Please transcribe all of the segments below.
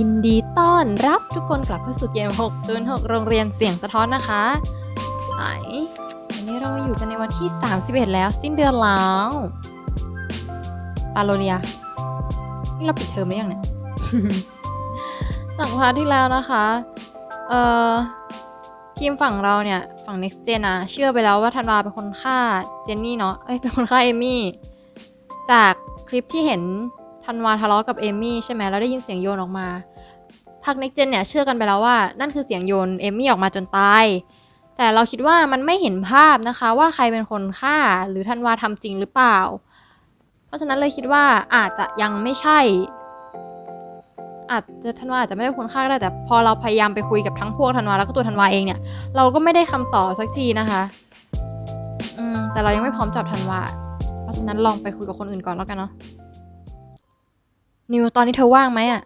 ยินดีต้อนรับทุกคนกลับเข้าสู่เกม 606 โรงเรียนเสียงสะท้อนนะคะไหนวันนี้เราอยู่กันในวันที่ 31 แล้วสิ้นเดือนแล้วปาโลเรียนี่เราปิดเทอมหรือยังเนี่ยจากพาร์ทที่แล้วนะคะ เอ่อ ทีมฝั่งเราเนี่ย ฝั่ง next gen อะเชื่อไปแล้วว่าธันวาเป็นคนฆ่าเจนนี่เนาะเอ้ยเป็นคนฆ่าเอมี่ จากคลิปที่เห็น ธันวาทะเลาะกับเอมี่ใช่ไหมแล้วได้ยินเสียงโยนออกมาพัก next gen เนี่ยเชื่อกันไปแล้วว่านั่นคือเสียงโยนเอมี่ออกมาจนตาย แต่เราคิดว่ามันไม่เห็นภาพนะคะ ว่าใครเป็นคนฆ่าหรือธันวาทำจริงหรือเปล่า เพราะฉะนั้นเลยคิดว่าอาจจะยังไม่ใช่ อาจจะธันวาอาจจะไม่ได้คนฆ่าก็ได้แต่พอเราพยายามไปคุยกับทั้งพวกธันวาแล้วก็ตัวธันวาเองเนี่ยเราก็ไม่ได้คำตอบสักทีนะคะอืมแต่เรายังไม่พร้อมจับธันวาเพราะฉะนั้นลองไปคุยกับคนอื่นก่อนแล้วกันเนาะ นิวตอนนี้เธอว่างไหมอะ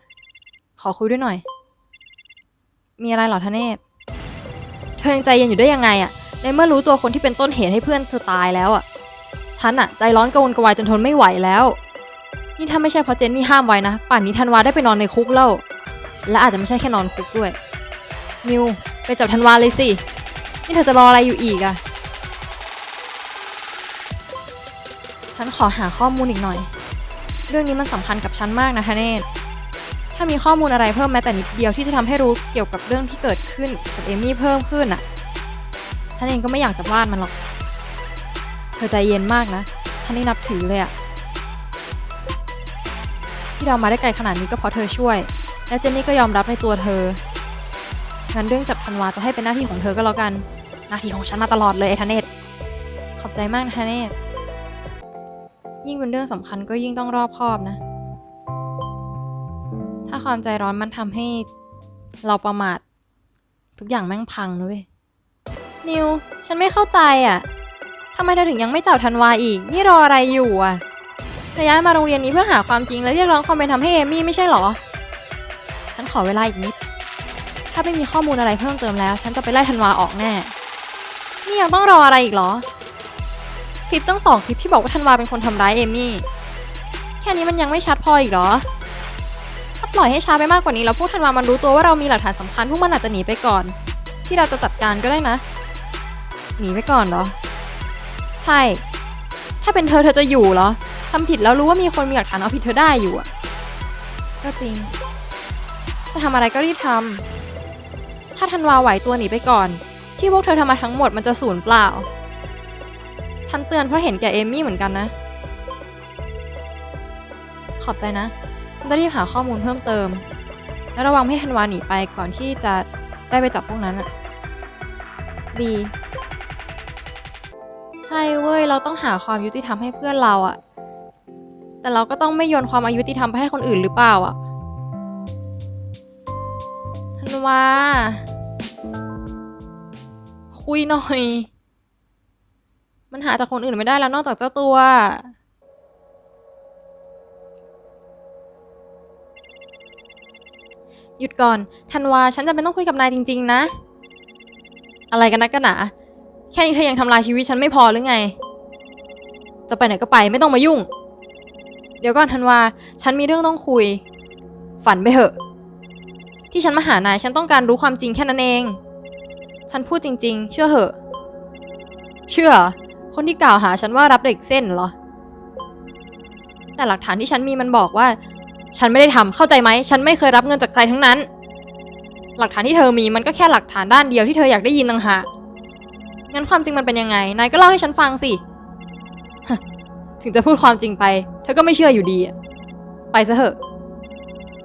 ขอคุยด้วยหน่อย มีอะไรเหรอทเนศ เธอยังใจเย็นอยู่ได้ยังไงอะ ในเมื่อรู้ตัวคนที่เป็นต้นเหตุให้เพื่อนเธอตายแล้วอะ ฉันอะ ใจร้อนกระวนกระวายจนทนไม่ไหวแล้ว นี่ถ้าไม่ใช่เพราะเจนนี่ห้ามไว้นะ ป่านนี้ธันวาได้ไปนอนในคุกแล้ว และอาจจะไม่ใช่แค่นอนคุกด้วย นิว ไปจับธันวาเลยสิ นี่เธอจะรออะไรอยู่อีกอะ ฉันขอหาข้อมูลอีกหน่อย เรื่องนี้มันสำคัญกับฉันมากนะทเนศถ้ามีข้อมูลอะไรเพิ่มแม้แต่นิดเดียวที่จะทำให้รู้เกี่ยวกับเรื่องที่เกิดขึ้นกับเอมี่เพิ่มขึ้นอะฉันเองก็ไม่อยากจะพลาดมันหรอก เธอใจเย็นมากนะ ฉันนี่นับถือเลยอะที่เรามาได้ไกลขนาดนี้ก็เพราะเธอช่วย และเจนนี่ก็ยอมรับในตัวเธอ งั้นเรื่องจับธันวาจะให้เป็นหน้าที่ของเธอก็แล้วกัน หน้าที่ของฉันมาตลอดเลยไอ้ทเนศขอบใจมากนะทเนศ ยิ่งเป็นเรื่องสำคัญก็ยิ่งต้องรอบคอบนะ ถ้าความใจร้อนมันทำให้เราประมาท ทุกอย่างแม่งพังนะเว้ยนิว ฉันไม่เข้าใจอะทำไมเธอถึงยังไม่จับธันวาอีก นี่รออะไรอยู่อะเธอย้ายมาโรงเรียนนี้เพื่อหาความจริงและเรียกร้องความเป็นธรรมให้เอมี่ไม่ใช่เหรอ ฉันขอเวลาอีกนิด ถ้าไม่มีข้อมูลอะไรเพิ่มเติมแล้ว ฉันจะไปไล่ธันวาออกแน่ นี่ยังต้องรออะไรอีกเหรอ คลิปตั้งสองคลิปที่บอกว่าธันวาเป็นคนทำร้ายเอมี่ แค่นี้มันยังไม่ชัดพออีกเหรอ ถ้าปล่อยให้ช้าไปมากกว่านี้แล้วพวกธันวามันรู้ตัวว่าเรามีหลักฐานสำคัญพวกมันอาจจะหนีไปก่อน ที่เราจะจัดการก็ได้นะ หนีไปก่อนเหรอ ใช่ ถ้าเป็นเธอเธอจะอยู่เหรอทำผิดแล้วรู้ว่ามีคนมีหลักฐานเอาผิดเธอได้อยู่อะก็จริง จะทำอะไรก็รีบทำถ้าธันวาไหวตัวหนีไปก่อน ที่พวกเธอทำมาทั้งหมดมันจะสูญเปล่า ฉันเตือนเพราะเห็นแก่เอมี่เหมือนกันนะ ขอบใจนะ ฉันจะรีบหาข้อมูลเพิ่มเติม และระวังให้ธันวาหนีไปก่อนที่จะได้ไปจับพวกนั้นอะดี ใช่เว้ย เราต้องหาความยุติธรรมให้เพื่อนเราอะแต่เราก็ต้องไม่โยนความอายุติธรรมไปให้คนอื่นหรือเปล่าอะธันวาคุยหน่อย มันหาจากคนอื่นไม่ได้แล้วนอกจากเจ้าตัว หยุดก่อนธันวาฉันจะเป็นต้องคุยกับนายจริง ๆ นะ อะไรกันนักกันหนาแค่นี้เธอยังทำลายชีวิตฉันไม่พอหรือไง จะไปไหนก็ไปไม่ต้องมายุ่ง เดี๋ยวก่อนธันวา ฉันมีเรื่องต้องคุย ฝันไปเถอะ ที่ฉันมาหานายฉันต้องการรู้ความจริงแค่นั้นเอง ฉันพูดจริง ๆ เชื่อเหอะ เชื่อ คนที่กล่าวหาฉันว่ารับเด็กเส้นเหรอ แต่หลักฐานที่ฉันมีมันบอกว่า ฉันไม่ได้ทำเข้าใจไหม ฉันไม่เคยรับเงินจากใครทั้งนั้น หลักฐานที่เธอมีมันก็แค่หลักฐานด้านเดียวที่เธออยากได้ยินต่างหากงั้นความจริงมันเป็นยังไง นายก็เล่าให้ฉันฟังสิ ถึงจะพูดความจริงไป เธอก็ไม่เชื่ออยู่ดี ไปซะเถอะ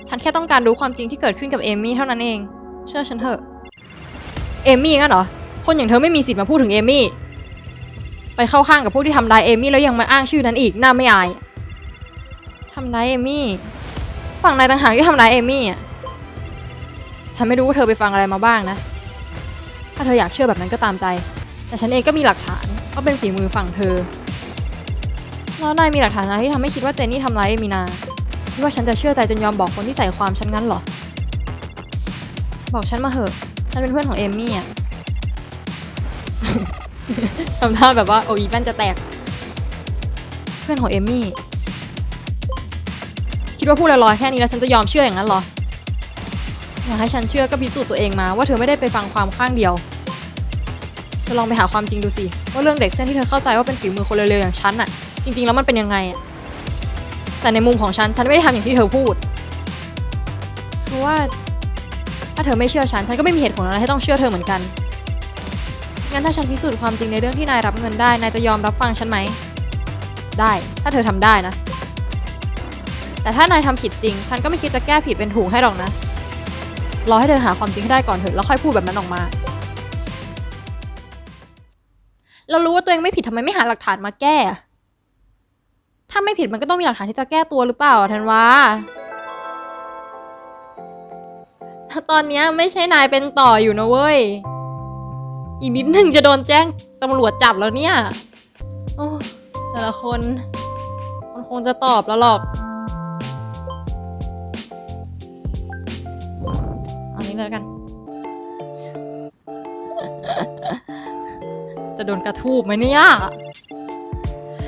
ฉันแค่ต้องการรู้ความจริงที่เกิดขึ้นกับเอมี่เท่านั้นเอง เชื่อฉันเถอะ เอมี่งั้นเหรอ คนอย่างเธอไม่มีสิทธิ์มาพูดถึงเอมี่ ไปเข้าข้างกับพวกที่ทำร้ายเอมี่แล้วยังมาอ้างชื่อนั้นอีกน่าไม่อายทำร้ายเอมี่ฝั่งนายต่างหากที่ทำร้ายเอมี่อะฉันไม่รู้ว่าเธอไปฟังอะไรมาบ้างนะ ถ้าเธออยากเชื่อแบบนั้นก็ตามใจ แต่ฉันเองก็มีหลักฐานว่าเป็นฝีมือฝั่งเธอ แล้วนายมีหลักฐานอะไรที่ทำให้คิดว่าเจนนี่ทำร้ายเอมินาคิดว่าฉันจะเชื่อใจจนยอมบอกคนที่ใส่ความฉันงั้นเหรอ บอกฉันมาเหอะ ฉันเป็นเพื่อนของเอมมี่อะ ทำท่าแบบว่าโอ้ยแป้นจะแตก เพื่อนของเอมมี่ คิดว่าพูดลอยๆแค่นี้แล้วฉันจะยอมเชื่ออย่างนั้นหรอ อยากให้ฉันเชื่อก็พิสูจน์ตัวเองมาว่าเธอไม่ได้ไปฟังความข้างเดียวเธอลองไปหาความจริงดูสิ ว่าเรื่องเด็กเส้นที่เธอเข้าใจว่าเป็นฝีมือคนเร็วๆอย่างฉันอะจริง ๆ แล้วมันเป็นยังไงอะแต่ในมุมของฉันฉันไม่ได้ทำอย่างที่เธอพูดเพราะว่าถ้าเธอไม่เชื่อฉันฉันก็ไม่มีเหตุผลอะไรให้ต้องเชื่อเธอเหมือนกัน งั้นถ้าฉันพิสูจน์ความจริงในเรื่องที่นายรับเงินได้ นายจะยอมรับฟังฉันไหม ได้ ถ้าเธอทำได้นะ แต่ถ้านายทำผิดจริง ฉันก็ไม่คิดจะแก้ผิดเป็นถูกให้หรอกนะ รอให้เธอหาความจริงให้ได้ก่อนเถอะแล้วค่อยพูดแบบนั้นออกมา เรารู้ว่าตัวเองไม่ผิดทำไมไม่หาหลักฐานมาแก้ ถ้าไม่ผิดมันก็ต้องมีหลักฐานที่จะแก้ตัวหรือเปล่าอะธันวาแล้วตอนนี้ไม่ใช่นายเป็นต่ออยู่นะเว้ย อีกนิดนึงจะโดนแจ้งตำรวจจับแล้วเนี่ยโอ้แต่ละคน มันคงจะตอบแล้วหรอกเอานี้เลยแล้วกัน จะโดนกระทูบไหมเนี่ย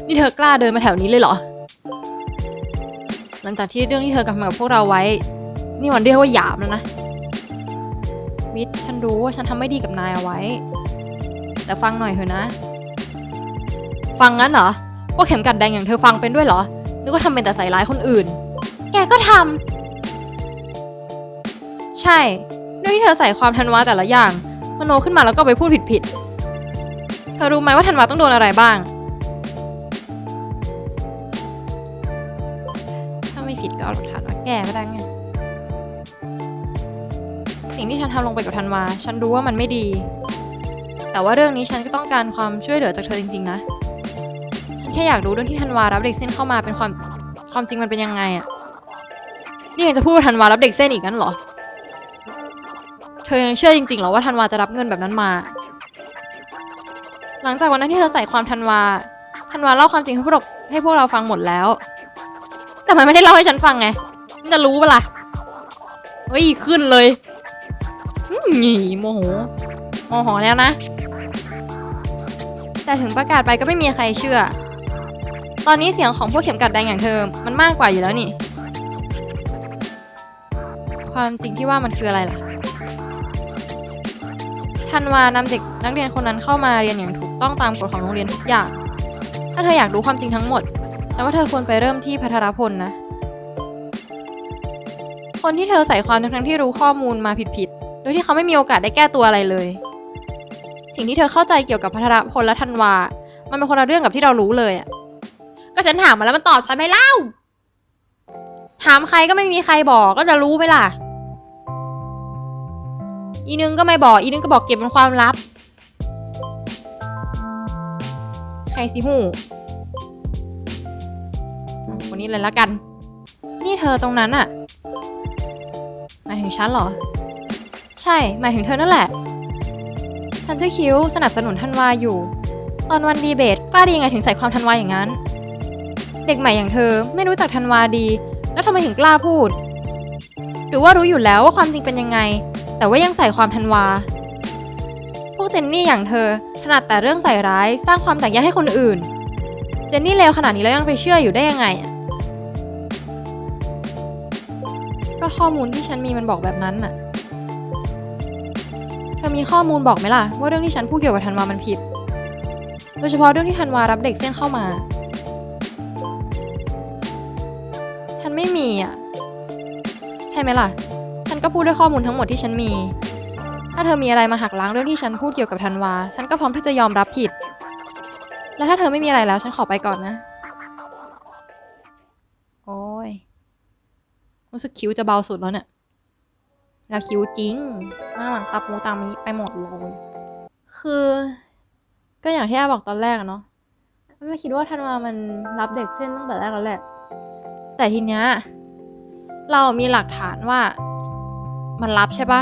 นี่เธอกล้าเดินมาแถวนี้เลยเหรอ หลังจากที่เรื่องที่เธอกำทำกับพวกเราไว้ นี่มันเรียกว่าหยามแล้วนะ วิทย์ ฉันรู้ว่าฉันทำไม่ดีกับนายเอาไว้ แต่ฟังหน่อยเถอะนะ ฟังงั้นเหรอพวกเข็มกัดแดงอย่างเธอฟังเป็นด้วยเหรอนึกว่าทำเป็นแต่ใส่ร้ายคนอื่น แกก็ทำใช่เรื่องที่เธอใส่ความธันวาแต่ละอย่างมโนขึ้นมาแล้วก็ไปพูดผิดๆเธอรู้ไหมว่าธันวาต้องโดนอะไรบ้าง ถ้าไม่ผิดก็เอาหลักฐานมาแก้ก็ได้ไง สิ่งที่ฉันทำลงไปกับธันวา ฉันรู้ว่ามันไม่ดี แต่ว่าเรื่องนี้ฉันก็ต้องการความช่วยเหลือจากเธอจริง ๆ นะ ฉันแค่อยากรู้เรื่องที่ธันวารับเด็กเส้นเข้ามาเป็นความความจริงมันเป็นยังไงอะนี่ยังจะพูดว่าธันวารับเด็กเส้นอีกงั้นเหรอ เธอยังเชื่อจริงๆเหรอว่าธันวาจะรับเงินแบบนั้นมา หลังจากวันนั้นที่เธอใส่ความธันวาธันวาเล่าความจริงให้พวกเราให้พวกเราฟังหมดแล้ว แต่มันไม่ได้เล่าให้ฉันฟังไงมันจะรู้ปะล่ะเฮ้ยขึ้นเลย หงีโมโหโมโหแล้วนะ แต่ถึงประกาศไปก็ไม่มีใครเชื่อ ตอนนี้เสียงของพวกเข็มกัดแดงอย่างเธอ มันมากกว่าอยู่แล้วนี่ ความจริงที่ว่ามันคืออะไรล่ะธันวานำเด็กนักเรียนคนนั้นเข้ามาเรียนอย่างถูกต้องตามกฎของโรงเรียนทุกอย่าง ถ้าเธออยากรู้ความจริงทั้งหมดฉันว่าเธอควรไปเริ่มที่พัทรพลนะ คนที่เธอใส่ความทั้งที่รู้ข้อมูลมาผิด ที่เขาไม่มีโอกาสได้แก้ตัวอะไรเลย สิ่งที่เธอเข้าใจเกี่ยวกับพัทรพลและธันวา มันเป็นคนละเรื่องกับที่เรารู้เลยอะก็ฉันถามมาแล้วมันตอบฉันไม่เล่า ถามใครก็ไม่มีใครบอกก็จะรู้ไหมล่ะ อีนึงก็ไม่บอก อีนึงก็บอกเก็บเป็นความลับใครสิหูคนนี้เลยละกัน นี่เธอตรงนั้นอะมาถึงฉันเหรอ ใช่ หมายถึงเธอนั่นแหละ ฉันชื่อคิวสนับสนุนธันวาอยู่ ตอนวันดีเบตกล้าดียังไงถึงใส่ความธันวาอย่างนั้น เด็กใหม่อย่างเธอไม่รู้จักธันวาดี แล้วทำไมถึงกล้าพูด หรือว่ารู้อยู่แล้วว่าความจริงเป็นยังไง แต่ว่ายังใส่ความธันวา พวกเจนนี่อย่างเธอถนัดแต่เรื่องใส่ร้ายสร้างความแตกแยกให้คนอื่น เจนนี่เลวขนาดนี้แล้วยังไปเชื่ออยู่ได้ยังไงก็ข้อมูลที่ฉันมีมันบอกแบบนั้นน่ะ ธอมีข้อมูลบอกไหมล่ะ ว่าเรื่องที่ฉันพูดเกี่ยวกับธันวามันผิด โดยเฉพาะเรื่องที่ธันวารับเด็กเส้นเข้ามา ฉันไม่มีอะ ใช่ไหมล่ะ ฉันก็พูดด้วยข้อมูลทั้งหมดที่ฉันมี ถ้าเธอมีอะไรมาหักล้างเรื่องที่ฉันพูดเกี่ยวกับธันวา ฉันก็พร้อมที่จะยอมรับผิด และถ้าเธอไม่มีอะไรแล้ว ฉันขอไปก่อนนะ โอ้ย รู้สึกคิ้วจะเบาสุดแล้วเนี่ย แล้วคิ้วจริง หน้าหลังตับมูตามีไปหมดเลย คือ ก็อย่างที่อาบอกตอนแรกเนาะไม่คิดว่าธันวามันรับเด็กเส้นตั้งแต่แรกแล้วแหละ แต่ทีเนี้ยเรามีหลักฐานว่ามันรับใช่ปะ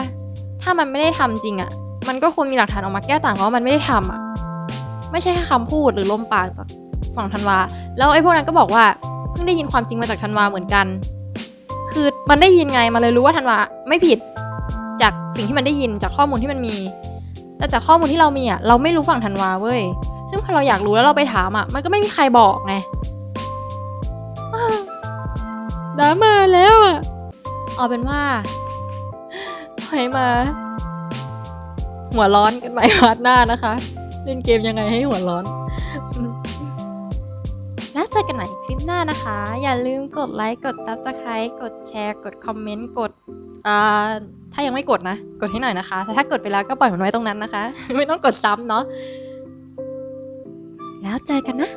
ถ้ามันไม่ได้ทำจริงอะ่ะ มันก็ควรมีหลักฐานออกมาแก้ต่างว่ามันไม่ได้ทำอะ ไม่ใช่แค่คำพูดหรือลมปากจากฝั่งธันวา แล้วไอ้พวกนั้นก็บอกว่าเพิ่งได้ยินความจริงมาจากธันวาเหมือนกัน คือมันได้ยินไง มันเลยรู้ว่าธันวาไม่ผิด จากสิ่งที่มันได้ยินจากข้อมูลที่มันมี แต่จากข้อมูลที่เรามีอะเราไม่รู้ฝั่งธันวาเว้ย ซึ่งพอเราอยากรู้แล้วเราไปถามอะมันก็ไม่มีใครบอกไงดราม่าแล้วอะเอาเป็นว่าว้มา หัวร้อนกันใหม่พาร์ทหน้านะคะ เล่นเกมยังไงให้หัวร้อน แล้วเจอกันใหม่คลิปหน้านะคะ อย่าลืมกดไลค์ กด subscribe กดแชร์ กดคอมเมนต์ กดอ่า ถ้ายังไม่กดนะ กดให้หน่อยนะคะแต่ถ้ากดไปแล้วก็ปล่อยมันไว้ตรงนั้นนะคะ ไม่ต้องกดซ้ำเนาะแล้วเจอกันนะ